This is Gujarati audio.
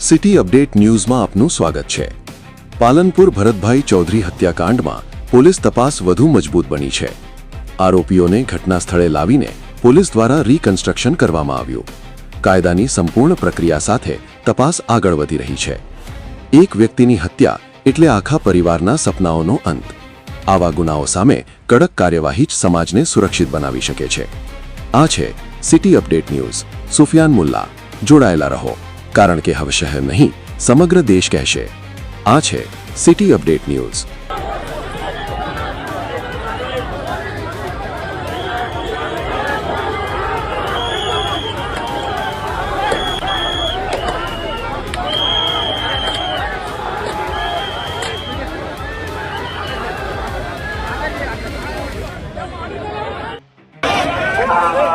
સિટી અપડેટ ન્યૂઝમાં આપનું સ્વાગત છે. પાલનપુર ભરતભાઈ ચૌધરી હત્યાકાંડમાં પોલીસ તપાસ વધુ મજબૂત બની છે. આરોપીઓને ઘટના સ્થળે લાવીને પોલીસ દ્વારા રીકન્સ્ટ્રક્શન કરવામાં આવ્યું. કાયદાની સંપૂર્ણ પ્રક્રિયા સાથે તપાસ આગળ વધી રહી છે. એક વ્યક્તિની હત્યા એટલે આખા પરિવારના સપનાઓનો અંત. આવા ગુનાઓ સામે કડક કાર્યવાહી જ સમાજને સુરક્ષિત બનાવી શકે છે. આ છે city update news. Sufiyan Mulla, જોડાયેલા રહો. કારણ કે હવે શહેર નહીં સમગ્ર દેશ કહેશે આ છે સિટી અપડેટ ન્યૂઝ કોઈ